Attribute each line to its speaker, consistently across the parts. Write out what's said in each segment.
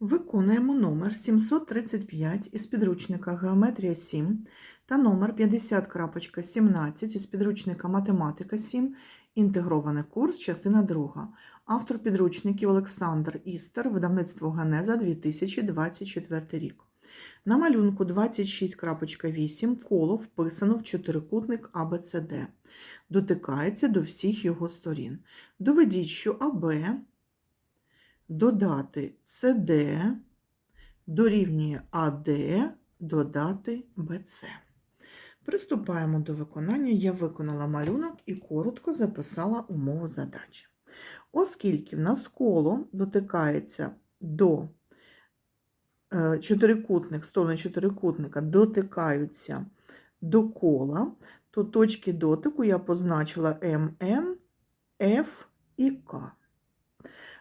Speaker 1: Виконуємо номер 735 із підручника Геометрія 7 та номер 50.17 із підручника Математика 7. Інтегрований курс, частина 2. Автор підручників Олександр Істер, видавництво Ганеза 2024 рік. На малюнку 26.8 коло вписано в чотирикутник ABCD. Дотикається до всіх його сторін. Доведіть, що АБ додати CD дорівнює АД додати БЦ. Приступаємо до виконання. Я виконала малюнок і коротко записала умову задачі. Оскільки в нас коло дотикається до е, чотирикутник, сторони чотирикутника дотикаються до кола, то точки дотику я позначила МН, Ф і К.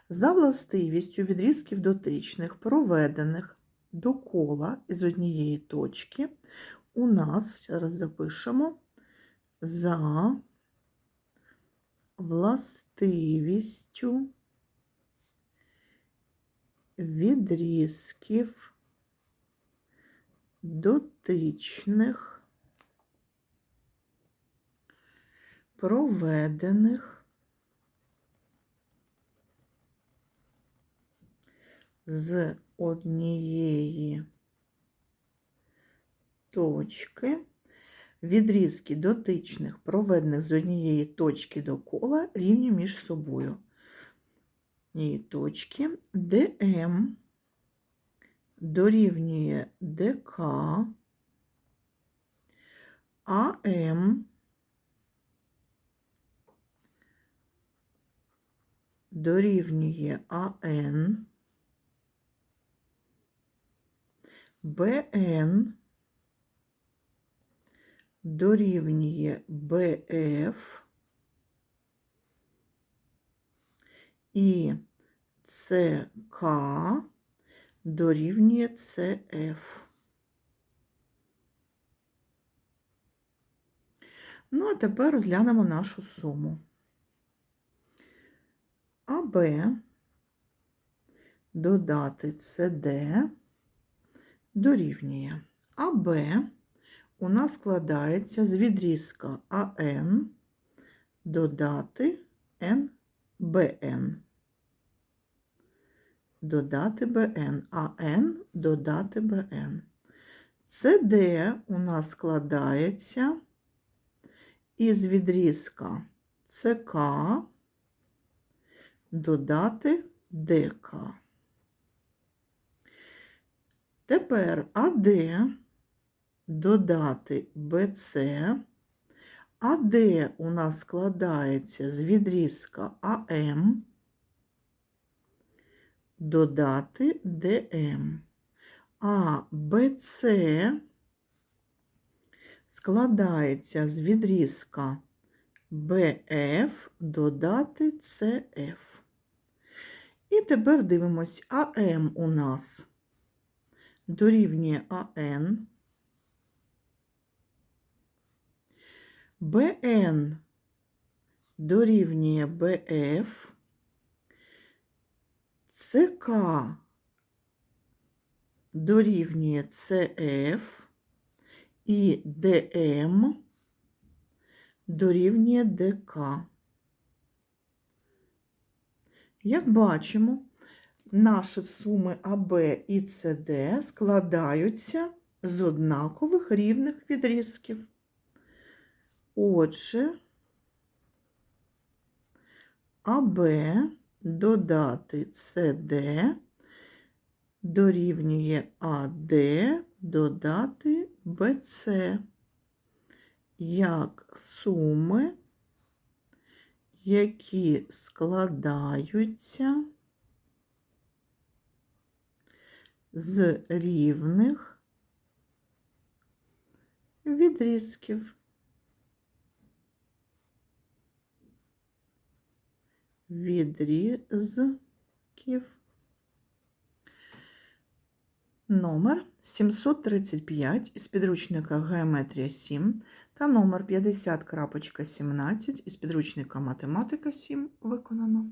Speaker 1: За властивістю відрізків дотичних, проведених до кола із однієї точки, у нас, зараз запишемо, за властивістю відрізків дотичних, проведених з однієї точки, відрізки дотичних, проведених з однієї точки до кола, рівні між собою. Однієї точки ДМ дорівнює ДК, АМ дорівнює АН, БН дорівнює БФ і ЦК дорівнює ЦФ. Ну, а тепер розглянемо нашу суму. АБ додати СД дорівнює АБ у нас складається з відрізка АН додати НБН. Додати БН, АН додати БН. СД у нас складається із відрізка ЦК додати ДК. Тепер АД додати БЦ, АД у нас складається з відрізка АМ, додати ДМ, а БЦ складається з відрізка БФ додати ЦФ. І тепер дивимось, АМ у нас дорівнює АН, БН дорівнює БФ, ЦК дорівнює ЦФ. І ДМ дорівнює ДК. Як бачимо, наші суми АБ і СД складаються з однакових рівних відрізків. Отже, АБ додати СД дорівнює АД додати БЦ як суми, які складаються з рівних відрізків. Відрізків. Номер 735 із підручника Геометрія 7 та номер 50.17 із підручника Математика 7 виконано.